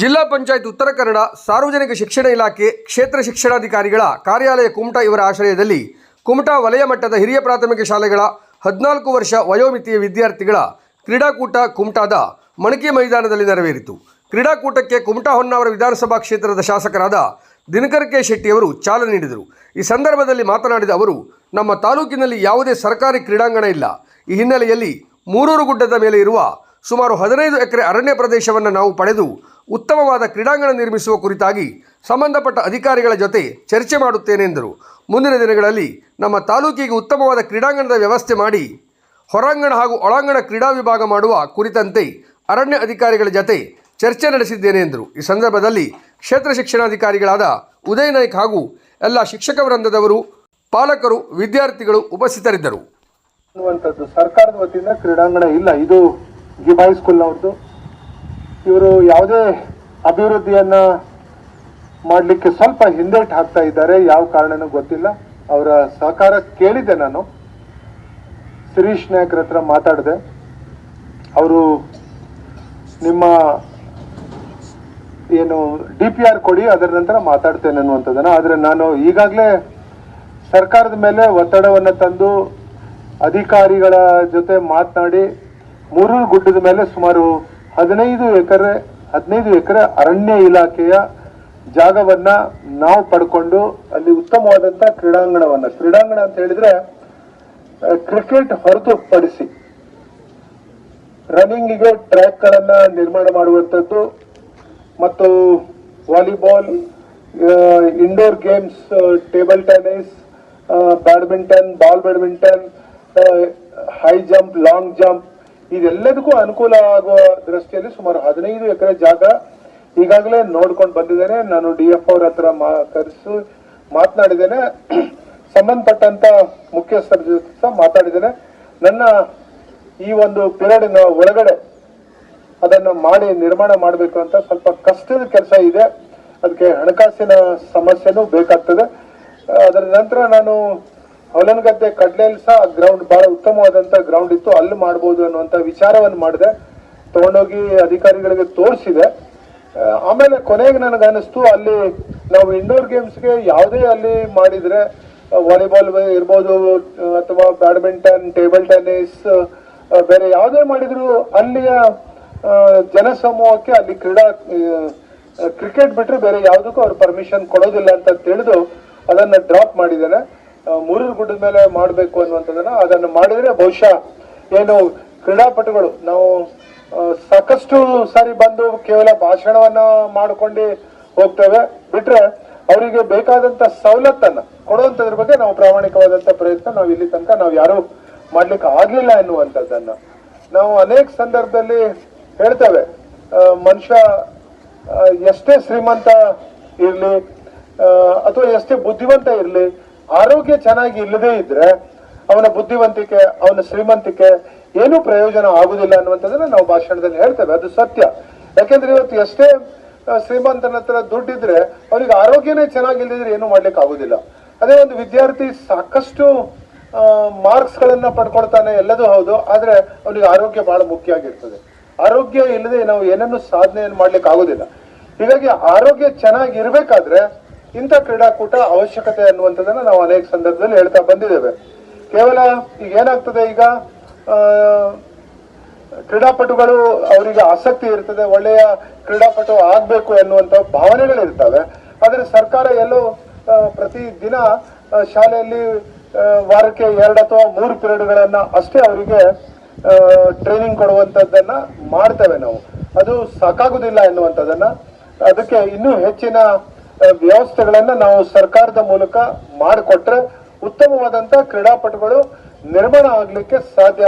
ಜಿಲ್ಲಾ ಪಂಚಾಯತ್ ಉತ್ತರ ಕನ್ನಡ ಸಾರ್ವಜನಿಕ ಶಿಕ್ಷಣ ಇಲಾಖೆ ಕ್ಷೇತ್ರ ಶಿಕ್ಷಣಾಧಿಕಾರಿಗಳ ಕಾರ್ಯಾಲಯ ಕುಮಟಾ ಇವರ ಆಶ್ರಯದಲ್ಲಿ ಕುಮಟಾ ವಲಯ ಮಟ್ಟದ ಹಿರಿಯ ಪ್ರಾಥಮಿಕ ಶಾಲೆಗಳ ಹದಿನಾಲ್ಕು ವರ್ಷ ವಯೋಮಿತಿಯ ವಿದ್ಯಾರ್ಥಿಗಳ ಕ್ರೀಡಾಕೂಟ ಕುಮಟಾದ ಮಣಕಿ ಮೈದಾನದಲ್ಲಿ ನೆರವೇರಿತು. ಕ್ರೀಡಾಕೂಟಕ್ಕೆ ಕುಮಟಾ ಹೊನ್ನಾವರ ವಿಧಾನಸಭಾ ಕ್ಷೇತ್ರದ ಶಾಸಕರಾದ ದಿನಕರ್ ಕೆ ಶೆಟ್ಟಿಯವರು ಚಾಲನೆ ನೀಡಿದರು. ಈ ಸಂದರ್ಭದಲ್ಲಿ ಮಾತನಾಡಿದ ಅವರು, ನಮ್ಮ ತಾಲೂಕಿನಲ್ಲಿ ಯಾವುದೇ ಸರ್ಕಾರಿ ಕ್ರೀಡಾಂಗಣ ಇಲ್ಲ. ಈ ಹಿನ್ನೆಲೆಯಲ್ಲಿ ಮೂರೂರು ಗುಡ್ಡದ ಮೇಲೆ ಇರುವ ಸುಮಾರು ಹದಿನೈದು ಎಕರೆ ಅರಣ್ಯ ಪ್ರದೇಶವನ್ನು ನಾವು ಪಡೆದು ಉತ್ತಮವಾದ ಕ್ರೀಡಾಂಗಣ ನಿರ್ಮಿಸುವ ಕುರಿತಾಗಿ ಸಂಬಂಧಪಟ್ಟ ಅಧಿಕಾರಿಗಳ ಜೊತೆ ಚರ್ಚೆ ಮಾಡುತ್ತೇನೆ ಎಂದರು. ಮುಂದಿನ ದಿನಗಳಲ್ಲಿ ನಮ್ಮ ತಾಲೂಕಿಗೆ ಉತ್ತಮವಾದ ಕ್ರೀಡಾಂಗಣದ ವ್ಯವಸ್ಥೆ ಮಾಡಿ ಹೊರಾಂಗಣ ಹಾಗೂ ಒಳಾಂಗಣ ಕ್ರೀಡಾ ವಿಭಾಗ ಮಾಡುವ ಕುರಿತಂತೆ ಅರಣ್ಯ ಅಧಿಕಾರಿಗಳ ಜತೆ ಚರ್ಚೆ ನಡೆಸಿದ್ದೇನೆ ಎಂದರು. ಈ ಸಂದರ್ಭದಲ್ಲಿ ಕ್ಷೇತ್ರ ಶಿಕ್ಷಣಾಧಿಕಾರಿಗಳಾದ ಉದಯ್ ನಾಯ್ಕ್ ಹಾಗೂ ಎಲ್ಲ ಶಿಕ್ಷಕ ವೃಂದದವರು, ಪಾಲಕರು, ವಿದ್ಯಾರ್ಥಿಗಳು ಉಪಸ್ಥಿತರಿದ್ದರು. ಸರ್ಕಾರದ ವತಿಯಿಂದ ಕ್ರೀಡಾಂಗಣ ಇಲ್ಲ. ಇದು ಸ್ಕೂಲ್ ಇವರು ಯಾವುದೇ ಅಭಿವೃದ್ಧಿಯನ್ನ ಮಾಡಲಿಕ್ಕೆ ಸ್ವಲ್ಪ ಹಿಂದೇಟ್ ಹಾಕ್ತಾ ಇದ್ದಾರೆ. ಯಾವ ಕಾರಣನೂ ಗೊತ್ತಿಲ್ಲ. ಅವರ ಸಹಕಾರ ಕೇಳಿದೆ ನಾನು. ಶಿರೀಶ್ ನಾಯಕರ ಹತ್ರ ಮಾತಾಡಿದೆ. ಅವರು ನಿಮ್ಮ ಏನು ಡಿ ಪಿ ಆರ್ ಕೊಡಿ, ಅದರ ನಂತರ ಮಾತಾಡ್ತೇನೆ ಅನ್ನುವಂಥದ್ದನ್ನು. ಆದರೆ ನಾನು ಈಗಾಗಲೇ ಸರ್ಕಾರದ ಮೇಲೆ ಒತ್ತಡವನ್ನು ತಂದು ಅಧಿಕಾರಿಗಳ ಜೊತೆ ಮಾತನಾಡಿ ಮೂರು ಗುಡ್ಡದ ಮೇಲೆ ಸುಮಾರು ಹದಿನೈದು ಎಕರೆ ಹದಿನೈದು ಎಕರೆ ಅರಣ್ಯ ಇಲಾಖೆಯ ಜಾಗವನ್ನ ನಾವು ಪಡ್ಕೊಂಡು ಅಲ್ಲಿ ಉತ್ತಮವಾದಂತ ಕ್ರೀಡಾಂಗಣವನ್ನ, ಕ್ರೀಡಾಂಗಣ ಅಂತ ಹೇಳಿದ್ರೆ ಕ್ರಿಕೆಟ್ ಹೊರತುಪಡಿಸಿ ರನ್ನಿಂಗಿಗೆ ಟ್ರ್ಯಾಕ್ ಗಳನ್ನ ನಿರ್ಮಾಣ ಮಾಡುವಂಥದ್ದು ಮತ್ತು volleyball indoor games table tennis badminton ball badminton high jump long jump ಇದೆಲ್ಲದಕ್ಕೂ ಅನುಕೂಲ ಆಗುವ ದೃಷ್ಟಿಯಲ್ಲಿ ಸುಮಾರು ಹದಿನೈದು ಎಕರೆ ಜಾಗ ಈಗಾಗಲೇ ನೋಡ್ಕೊಂಡು ಬಂದಿದ್ದೇನೆ. ನಾನು ಡಿ ಎಫ್ ಅವ್ರ ಹತ್ರ ಮಾ, ಕರೆಸಿ ಮಾತನಾಡಿದ್ದೇನೆ. ಸಂಬಂಧಪಟ್ಟಂತ ಮುಖ್ಯಸ್ಥರ ಜೊತೆ ಸಹ ಮಾತಾಡಿದ್ದೇನೆ ನನ್ನ ಈ ಒಂದು ಪಿರಿಯಡಿನ ಒಳಗಡೆ ಅದನ್ನು ಮಾಡಿ ನಿರ್ಮಾಣ ಮಾಡಬೇಕು ಅಂತ ಸ್ವಲ್ಪ ಕಷ್ಟದ ಕೆಲಸ ಇದೆ. ಅದಕ್ಕೆ ಹಣಕಾಸಿನ ಸಮಸ್ಯೆನೂ ಬೇಕಾಗ್ತದೆ. ಅದರ ನಂತರ ನಾನು ಹೊಲನಗದ್ದೆ ಕಡ್ಲೆಯಲ್ಲಿ ಸಹ ಗ್ರೌಂಡ್ ಬಹಳ ಉತ್ತಮವಾದಂತ ಗ್ರೌಂಡ್ ಇತ್ತು. ಅಲ್ಲಿ ಮಾಡ್ಬೋದು ಅನ್ನುವಂತ ವಿಚಾರವನ್ನು ಮಾಡಿದೆ. ತಗೊಂಡೋಗಿ ಅಧಿಕಾರಿಗಳಿಗೆ ತೋರಿಸಿದೆ. ಆಮೇಲೆ ಕೊನೆಗೆ ನನಗೆ ಅನಿಸ್ತು ಅಲ್ಲಿ ನಾವು ಇಂಡೋರ್ ಗೇಮ್ಸ್ಗೆ ಯಾವುದೇ ಅಲ್ಲಿ ಮಾಡಿದ್ರೆ ವಾಲಿಬಾಲ್ ಇರ್ಬೋದು, ಅಥವಾ ಬ್ಯಾಡ್ಮಿಂಟನ್ ಟೇಬಲ್ ಟೆನ್ನಿಸ್ ಬೇರೆ ಯಾವುದೇ ಮಾಡಿದ್ರು ಅಲ್ಲಿಯ ಜನಸಮೂಹಕ್ಕೆ ಅಲ್ಲಿ ಕ್ರೀಡಾ ಕ್ರಿಕೆಟ್ ಬಿಟ್ರೆ ಬೇರೆ ಯಾವುದಕ್ಕೂ ಅವ್ರು ಪರ್ಮಿಷನ್ ಕೊಡೋದಿಲ್ಲ ಅಂತ ತಿಳಿದು ಅದನ್ನ ಡ್ರಾಪ್ ಮಾಡಿದ್ದೇನೆ. ಮೂರೂರು ಗುಡ್ಡದ ಮೇಲೆ ಮಾಡಬೇಕು ಅನ್ನುವಂಥದ್ದನ್ನ ಅದನ್ನು ಮಾಡಿದ್ರೆ ಬಹುಶಃ ಏನು ಕ್ರೀಡಾಪಟುಗಳು, ನಾವು ಸಾಕಷ್ಟು ಸಾರಿ ಬಂದು ಕೇವಲ ಭಾಷಣವನ್ನ ಮಾಡಿಕೊಂಡು ಹೋಗ್ತೇವೆ. ಬಿಟ್ರೆ ಅವರಿಗೆ ಬೇಕಾದಂತ ಸವಲತ್ತನ್ನ ಕೊಡುವಂತದ್ರ ಬಗ್ಗೆ ನಾವು ಪ್ರಾಮಾಣಿಕವಾದಂತ ಪ್ರಯತ್ನ ನಾವು ಇಲ್ಲಿ ತನಕ ನಾವು ಯಾರು ಮಾಡ್ಲಿಕ್ಕೆ ಆಗ್ಲಿಲ್ಲ ಎನ್ನುವಂಥದ್ದನ್ನ ನಾವು ಅನೇಕ ಸಂದರ್ಭದಲ್ಲಿ ಹೇಳ್ತೇವೆ. ಮನುಷ್ಯ ಎಷ್ಟೇ ಶ್ರೀಮಂತ ಇರ್ಲಿ ಅಥವಾ ಎಷ್ಟೇ ಬುದ್ಧಿವಂತ ಇರ್ಲಿ ಆರೋಗ್ಯ ಚೆನ್ನಾಗಿ ಇಲ್ಲದೇ ಇದ್ರೆ ಅವನ ಬುದ್ಧಿವಂತಿಕೆ, ಅವನ ಶ್ರೀಮಂತಿಕೆ ಏನು ಪ್ರಯೋಜನ ಆಗುದಿಲ್ಲ ಅನ್ನುವಂಥದ್ದನ್ನ ನಾವು ಭಾಷಣದಲ್ಲಿ ಹೇಳ್ತೇವೆ. ಅದು ಸತ್ಯ. ಯಾಕೆಂದ್ರೆ ಇವತ್ತು ಎಷ್ಟೇ ಶ್ರೀಮಂತನ ಹತ್ರ ದುಡ್ಡಿದ್ರೆ ಅವನಿಗೆ ಆರೋಗ್ಯನೇ ಚೆನ್ನಾಗಿಲ್ಲದಿದ್ರೆ ಏನು ಮಾಡ್ಲಿಕ್ಕೆ ಆಗುದಿಲ್ಲ. ಅದೇ ಒಂದು ವಿದ್ಯಾರ್ಥಿ ಸಾಕಷ್ಟು ಮಾರ್ಕ್ಸ್ ಗಳನ್ನ ಪಡ್ಕೊಳ್ತಾನೆ ಎಲ್ಲದೂ ಹೌದು, ಆದ್ರೆ ಅವನಿಗೆ ಆರೋಗ್ಯ ಬಹಳ ಮುಖ್ಯ ಆಗಿರ್ತದೆ. ಆರೋಗ್ಯ ಇಲ್ಲದೆ ನಾವು ಏನನ್ನು ಸಾಧನೆಯನ್ನು ಮಾಡ್ಲಿಕ್ಕೆ ಆಗುದಿಲ್ಲ. ಹೀಗಾಗಿ ಆರೋಗ್ಯ ಚೆನ್ನಾಗಿ ಇರಬೇಕಾದ್ರೆ ಇಂಥ ಕ್ರೀಡಾಕೂಟ ಅವಶ್ಯಕತೆ ಅನ್ನುವಂಥದ್ದನ್ನ ನಾವು ಅನೇಕ ಸಂದರ್ಭದಲ್ಲಿ ಹೇಳ್ತಾ ಬಂದಿದ್ದೇವೆ. ಕೇವಲ ಈಗ ಏನಾಗ್ತದೆ ಈಗ ಕ್ರೀಡಾಪಟುಗಳು ಅವರಿಗೆ ಆಸಕ್ತಿ ಇರ್ತದೆ, ಒಳ್ಳೆಯ ಕ್ರೀಡಾಪಟು ಆಗಬೇಕು ಎನ್ನುವಂತ ಭಾವನೆಗಳಿರ್ತವೆ. ಆದರೆ ಸರ್ಕಾರ ಎಲ್ಲೋ ಪ್ರತಿ ದಿನ ಶಾಲೆಯಲ್ಲಿ ವಾರಕ್ಕೆ ಎರಡು ಅಥವಾ ಮೂರು ಪಿರಿಯಡ್ಗಳನ್ನ ಅಷ್ಟೇ ಅವರಿಗೆ ಟ್ರೈನಿಂಗ್ ಕೊಡುವಂತದ್ದನ್ನ ಮಾಡ್ತೇವೆ ನಾವು. ಅದು ಸಾಕಾಗುದಿಲ್ಲ ಎನ್ನುವಂಥದ್ದನ್ನ, ಅದಕ್ಕೆ ಇನ್ನೂ ಹೆಚ್ಚಿನ ವ್ಯವಸ್ಥೆಗಳನ್ನ ನಾವು ಸರ್ಕಾರದ ಮೂಲಕ ಮಾಡಿಕೊಟ್ರೆ ಉತ್ತಮವಾದಂತ ಕ್ರೀಡಾಪಟುಗಳು ನಿರ್ಮಾಣ ಆಗ್ಲಿಕ್ಕೆ ಸಾಧ್ಯ